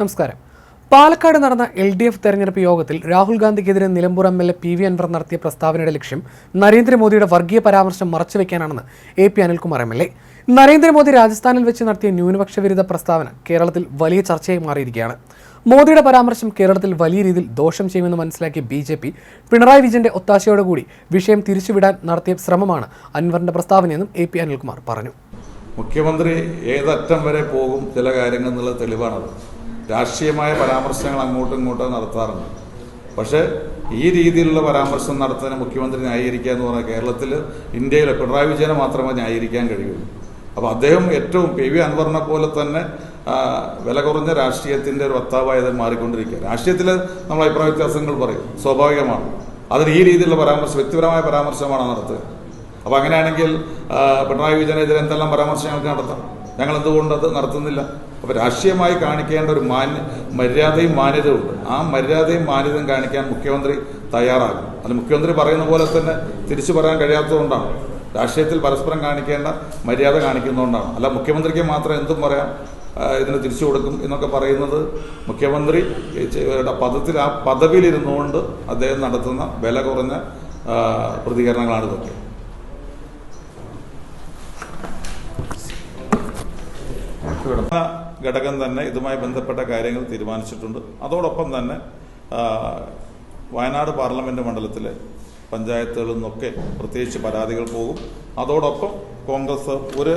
നമസ്കാരം. പാലക്കാട് നടന്ന L D F തെരഞ്ഞെടുപ്പ് യോഗത്തിൽ Rahul ഗാന്ധിക്കെതിരെ Nilambur M L A P V Anvar നടത്തിയ പ്രസ്താവനയുടെ ലക്ഷ്യം നരേന്ദ്രമോദിയുടെ വർഗീയ പരാമർശം മറച്ചുവെക്കാനാണെന്ന് A P Anilkumar M L A. Narendra Modi രാജസ്ഥാനിൽ വെച്ച് നടത്തിയ ന്യൂനപക്ഷ വിരുദ്ധ പ്രസ്താവന കേരളത്തിൽ വലിയ ചർച്ചയായി മാറിയിരിക്കുകയാണ്. മോദിയുടെ പരാമർശം കേരളത്തിൽ വലിയ രീതിയിൽ ദോഷം ചെയ്യുമെന്ന് മനസ്സിലാക്കിയ ബി ജെ പി പിണറായി വിജയന്റെ ഒത്താശയോടുകൂടി വിഷയം തിരിച്ചുവിടാൻ നടത്തിയ ശ്രമമാണ് അൻവറിന്റെ പ്രസ്താവനയെന്നും എ പി അനിൽകുമാർ പറഞ്ഞു. മുഖ്യമന്ത്രി ഏതറ്റം വരെ പോകും ചില കാര്യങ്ങൾ എന്നുള്ള തെളിവാണത്. രാഷ്ട്രീയമായ പരാമർശങ്ങൾ അങ്ങോട്ടും ഇങ്ങോട്ടും നടത്താറുണ്ട്. പക്ഷേ ഈ രീതിയിലുള്ള പരാമർശം നടത്താൻ മുഖ്യമന്ത്രി ന്യായീകരിക്കുക എന്ന് പറഞ്ഞാൽ കേരളത്തിൽ ഇന്ത്യയിലെ പിണറായി വിജയനെ മാത്രമേ ന്യായീകരിക്കാൻ കഴിയുള്ളൂ. അപ്പോൾ അദ്ദേഹം ഏറ്റവും പി വി അൻവറിനെ പോലെ തന്നെ വില കുറഞ്ഞ രാഷ്ട്രീയത്തിന്റെ ഒരു വക്താവായത് മാറിക്കൊണ്ടിരിക്കുക രാഷ്ട്രീയത്തിൽ നമ്മൾ അഭിപ്രായ വ്യത്യാസങ്ങൾ പറയും. സ്വാഭാവികമാണ്. അതിന് ഈ രീതിയിലുള്ള പരാമർശം വ്യക്തിപരമായ പരാമർശമാണ് നടത്തുക. അപ്പോൾ അങ്ങനെയാണെങ്കിൽ പിണറായി വിജയനെതിരെ എന്തെല്ലാം പരാമർശങ്ങൾക്ക് നടത്താം? ഞങ്ങൾ എന്തുകൊണ്ട് അത് നടത്തുന്നില്ല? അപ്പോൾ രാഷ്ട്രീയമായി കാണിക്കേണ്ട ഒരു മാന്യ മര്യാദയും മാന്യതയും ഉണ്ട്. ആ മര്യാദയും മാന്യതയും കാണിക്കാൻ മുഖ്യമന്ത്രി തയ്യാറാകും. അത് മുഖ്യമന്ത്രി പറയുന്ന പോലെ തന്നെ തിരിച്ചു പറയാൻ കഴിയാത്തതുകൊണ്ടാണ്. രാഷ്ട്രീയത്തിൽ പരസ്പരം കാണിക്കേണ്ട മര്യാദ കാണിക്കുന്നതുകൊണ്ടാണ്. അല്ല മുഖ്യമന്ത്രിക്ക് മാത്രം എന്തും പറയാം ഇതിന് തിരിച്ചു കൊടുക്കും എന്നൊക്കെ പറയുന്നത് മുഖ്യമന്ത്രി പദത്തിൽ ആ പദവിയിലിരുന്നുകൊണ്ട് അദ്ദേഹം നടത്തുന്ന വില കുറഞ്ഞ പ്രതികരണങ്ങളാണ് ഇതൊക്കെ. ഘടകം തന്നെ ഇതുമായി ബന്ധപ്പെട്ട കാര്യങ്ങൾ തീരുമാനിച്ചിട്ടുണ്ട്. അതോടൊപ്പം തന്നെ വയനാട് പാർലമെന്റ് മണ്ഡലത്തിലെ പഞ്ചായത്തുകളിൽ നിന്നൊക്കെ പ്രത്യേകിച്ച് പരാതികൾ പോകും. അതോടൊപ്പം കോൺഗ്രസ് ഒരു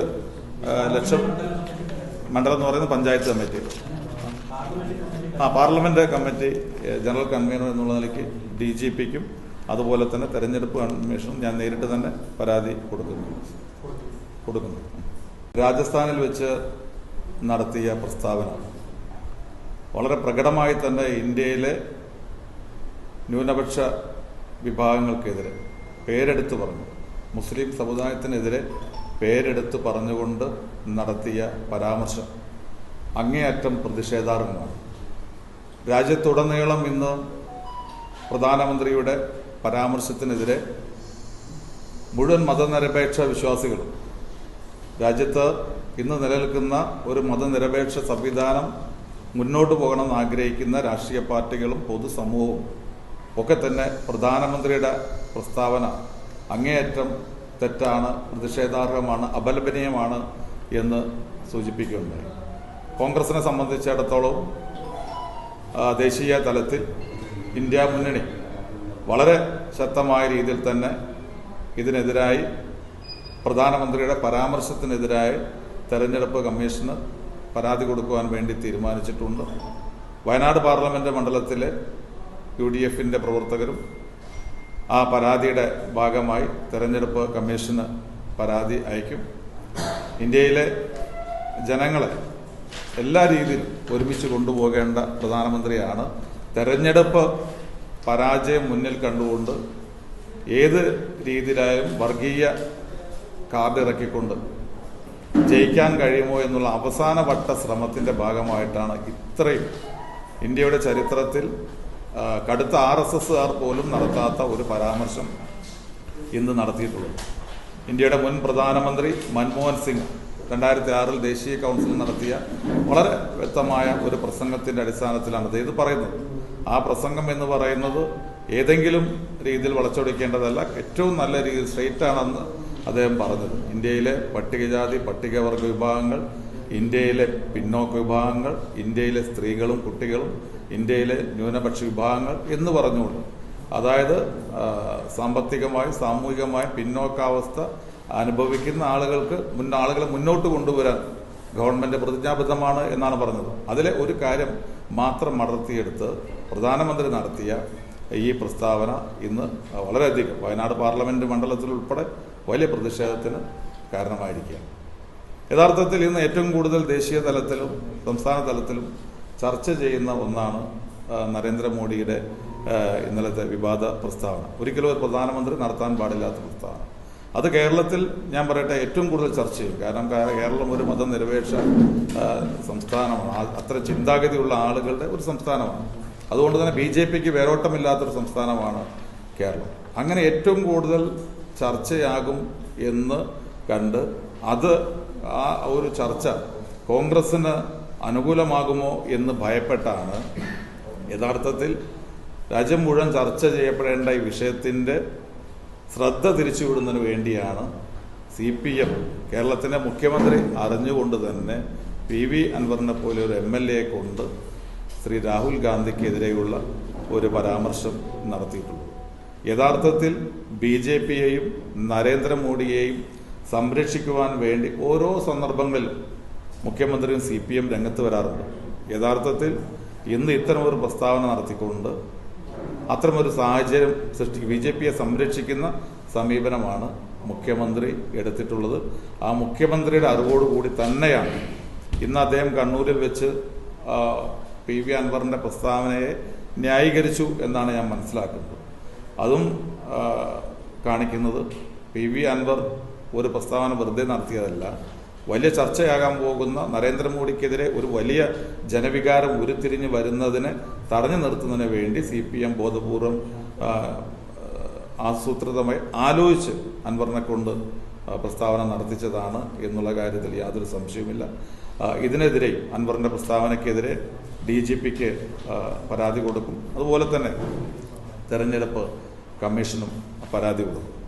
ലക്ഷം മണ്ഡലം എന്ന് പറയുന്നത് പഞ്ചായത്ത് കമ്മിറ്റി. ആ പാർലമെന്റ് കമ്മിറ്റി ജനറൽ കൺവീനർ എന്നുള്ള നിലയ്ക്ക് ഡി ജി പിക്കും അതുപോലെ തന്നെ തെരഞ്ഞെടുപ്പ് കമ്മീഷനും ഞാൻ നേരിട്ട് തന്നെ പരാതി കൊടുക്കുന്നു. കൊടുക്കുന്നു. രാജസ്ഥാനിൽ വെച്ച് നടത്തിയ പ്രസ്താവന. വളരെ പ്രകടമായി തന്നെ ഇന്ത്യയിലെ ന്യൂനപക്ഷ വിഭാഗങ്ങൾക്കെതിരെ പേരെടുത്ത് പറഞ്ഞു. മുസ്ലിം സമുദായത്തിനെതിരെ പേരെടുത്ത് പറഞ്ഞുകൊണ്ട് നടത്തിയ പരാമർശം അങ്ങേയറ്റം പ്രതിഷേധാർഹമാണ്. രാജ്യത്തുടനീളം ഇന്ന് പ്രധാനമന്ത്രിയുടെ പരാമർശത്തിനെതിരെ മുഴുവൻ മതനിരപേക്ഷ വിശ്വാസികളും രാജ്യത്ത് ഇന്ന് നിലനിൽക്കുന്ന ഒരു മതനിരപേക്ഷ സംവിധാനം മുന്നോട്ട് പോകണമെന്ന് ആഗ്രഹിക്കുന്ന രാഷ്ട്രീയ പാർട്ടികളും പൊതുസമൂഹവും ഒക്കെ തന്നെ പ്രധാനമന്ത്രിയുടെ പ്രസ്താവന അങ്ങേയറ്റം തെറ്റാണ് പ്രതിഷേധാർഹമാണ് അപലപനീയമാണ് എന്ന് സൂചിപ്പിക്കുകയുണ്ടായി കോൺഗ്രസിനെ സംബന്ധിച്ചിടത്തോളം ദേശീയ തലത്തിൽ ഇന്ത്യ മുന്നണി വളരെ ശക്തമായ രീതിയിൽ തന്നെ ഇതിനെതിരായി പ്രധാനമന്ത്രിയുടെ പരാമർശത്തിനെതിരായി തെരഞ്ഞെടുപ്പ് കമ്മീഷന് പരാതി കൊടുക്കുവാൻ വേണ്ടി തീരുമാനിച്ചിട്ടുണ്ട്. വയനാട് പാർലമെന്റ് മണ്ഡലത്തിലെ യു ഡി എഫിന്റെ പ്രവർത്തകരും ആ പരാതിയുടെ ഭാഗമായി തെരഞ്ഞെടുപ്പ് കമ്മീഷന് പരാതി അയക്കും. ഇന്ത്യയിലെ ജനങ്ങളെ എല്ലാ രീതിയിലും ഒരുമിച്ച് കൊണ്ടുപോകേണ്ട പ്രധാനമന്ത്രിയാണ്. തെരഞ്ഞെടുപ്പ് പരാജയം മുന്നിൽ കണ്ടുകൊണ്ട് ഏത് രീതിയിലായാലും വർഗീയ കാർഡ് ഇറക്കിക്കൊണ്ട് ജയിക്കാൻ കഴിയുമോ എന്നുള്ള അവസാന വട്ട ശ്രമത്തിന്റെ ഭാഗമായിട്ടാണ് ഇത്രയും ഇന്ത്യയുടെ ചരിത്രത്തിൽ കടുത്ത ആർ എസ് എസ്സുകാർ പോലും നടത്താത്ത ഒരു പരാമർശം ഇന്ന് നടത്തിയിട്ടുള്ളത്. ഇന്ത്യയുടെ മുൻ പ്രധാനമന്ത്രി മൻമോഹൻ സിംഗ് രണ്ടായിരത്തി ആറിൽ ദേശീയ കൗൺസിൽ നടത്തിയ വളരെ വ്യക്തമായ ഒരു പ്രസംഗത്തിന്റെ അടിസ്ഥാനത്തിലാണ് ഇത് പറയുന്നത്. ആ പ്രസംഗം എന്ന് പറയുന്നത് ഏതെങ്കിലും രീതിയിൽ വളച്ചൊടിക്കേണ്ടതല്ല ഏറ്റവും നല്ല രീതിയിൽ സ്ട്രെയിറ്റ് ആണെന്ന് അദ്ദേഹം പറഞ്ഞത്. ഇന്ത്യയിലെ പട്ടികജാതി പട്ടികവർഗ വിഭാഗങ്ങൾ ഇന്ത്യയിലെ പിന്നോക്ക വിഭാഗങ്ങൾ ഇന്ത്യയിലെ സ്ത്രീകളും കുട്ടികളും ഇന്ത്യയിലെ ന്യൂനപക്ഷ വിഭാഗങ്ങൾ എന്ന് പറഞ്ഞുകൊണ്ട്. അതായത് സാമ്പത്തികമായി സാമൂഹികമായി പിന്നോക്കാവസ്ഥ അനുഭവിക്കുന്ന ആളുകൾക്ക് മുൻ ആളുകളെ മുന്നോട്ട് കൊണ്ടുവരാൻ ഗവൺമെന്റ് പ്രതിജ്ഞാബദ്ധമാണ് എന്നാണ് പറഞ്ഞത്. അതിലെ ഒരു കാര്യം മാത്രം മടർത്തിയെടുത്ത് പ്രധാനമന്ത്രി നടത്തിയ ഈ പ്രസ്താവന ഇന്ന് വളരെയധികം വയനാട് പാർലമെന്റ് മണ്ഡലത്തിൽ ഉൾപ്പെടെ വലിയ പ്രതിഷേധത്തിന് കാരണമായിരിക്കുകയാണ്. യഥാർത്ഥത്തിൽ ഇന്ന് ഏറ്റവും കൂടുതൽ ദേശീയ തലത്തിലും സംസ്ഥാന തലത്തിലും ചർച്ച ചെയ്യുന്ന ഒന്നാണ് നരേന്ദ്രമോദിയുടെ ഇന്നലത്തെ വിവാദ പ്രസ്താവന. ഒരിക്കലും ഒരു പ്രധാനമന്ത്രി നടത്താൻ പാടില്ലാത്ത പ്രസ്താവന. അത് കേരളത്തിൽ ഞാൻ പറയട്ടെ ഏറ്റവും കൂടുതൽ ചർച്ച ചെയ്യും. കാരണം കേരളം ഒരു മതനിരപേക്ഷ സംസ്ഥാനമാണ്. അത്ര ചിന്താഗതിയുള്ള ആളുകളുടെ ഒരു സംസ്ഥാനമാണ്. അതുകൊണ്ട് തന്നെ ബി ജെ പിക്ക് വേരോട്ടമില്ലാത്തൊരു സംസ്ഥാനമാണ് കേരളം. അങ്ങനെ ഏറ്റവും കൂടുതൽ ചർച്ചയാകും എന്ന് കണ്ട് അത് ആ ഒരു ചർച്ച കോൺഗ്രസിന് അനുകൂലമാകുമോ എന്ന് ഭയപ്പെട്ടാണ്. യഥാർത്ഥത്തിൽ രാജ്യം മുഴുവൻ ചർച്ച ചെയ്യപ്പെടേണ്ട ഈ വിഷയത്തിന്റെ ശ്രദ്ധ തിരിച്ചുവിടുന്നതിന് വേണ്ടിയാണ് സി പി എം കേരളത്തിന്റെ മുഖ്യമന്ത്രി അറിഞ്ഞുകൊണ്ട് തന്നെ പി വി അൻവറിനെ പോലെ ഒരു എം എൽ എയെ കൊണ്ട് ശ്രീ രാഹുൽ ഗാന്ധിക്കെതിരെയുള്ള ഒരു പരാമർശം നടത്തിയിട്ടുള്ളത് യഥാർത്ഥത്തിൽ ബി ജെ പിയെയും നരേന്ദ്രമോദിയെയും സംരക്ഷിക്കുവാൻ വേണ്ടി ഓരോ സന്ദർഭങ്ങളിലും മുഖ്യമന്ത്രിയും സി പി എം രംഗത്ത് വരാറുണ്ട്. യഥാർത്ഥത്തിൽ ഇന്ന് ഇത്തരമൊരു പ്രസ്താവന നടത്തിക്കൊണ്ട് അത്തരമൊരു സാഹചര്യം സൃഷ്ടി ബി ജെ പിയെ സംരക്ഷിക്കുന്ന സമീപനമാണ് മുഖ്യമന്ത്രി എടുത്തിട്ടുള്ളത്. ആ മുഖ്യമന്ത്രിയുടെ അറിവോടുകൂടി തന്നെയാണ് ഇന്ന് അദ്ദേഹം കണ്ണൂരിൽ വെച്ച് പി വി അൻവറിന്റെ പ്രസ്താവനയെ ന്യായീകരിച്ചു എന്നാണ് ഞാൻ മനസ്സിലാക്കുന്നത്. അതും കാണിക്കുന്നത് പി വി അൻവർ ഒരു പ്രസ്താവന വെറുതെ നടത്തിയതല്ല. വലിയ ചർച്ചയാകാൻ പോകുന്ന നരേന്ദ്രമോദിക്കെതിരെ ഒരു വലിയ ജനവികാരം ഉരുത്തിരിഞ്ഞ് വരുന്നതിനെ തടഞ്ഞു നിർത്തുന്നതിന് വേണ്ടി സി പി എം ബോധപൂർവം ആസൂത്രിതമായി ആലോചിച്ച് അൻവറിനെ കൊണ്ട് പ്രസ്താവന നടത്തിച്ചതാണ് എന്നുള്ള കാര്യത്തിൽ യാതൊരു സംശയവുമില്ല. ഇതിനെതിരെ അൻവറിന്റെ പ്രസ്താവനയ്ക്കെതിരെ ഡി ജി പിക്ക് പരാതി കൊടുക്കും. അതുപോലെ തന്നെ തെരഞ്ഞെടുപ്പ് കമ്മീഷനും പരാതി കൊടുക്കും.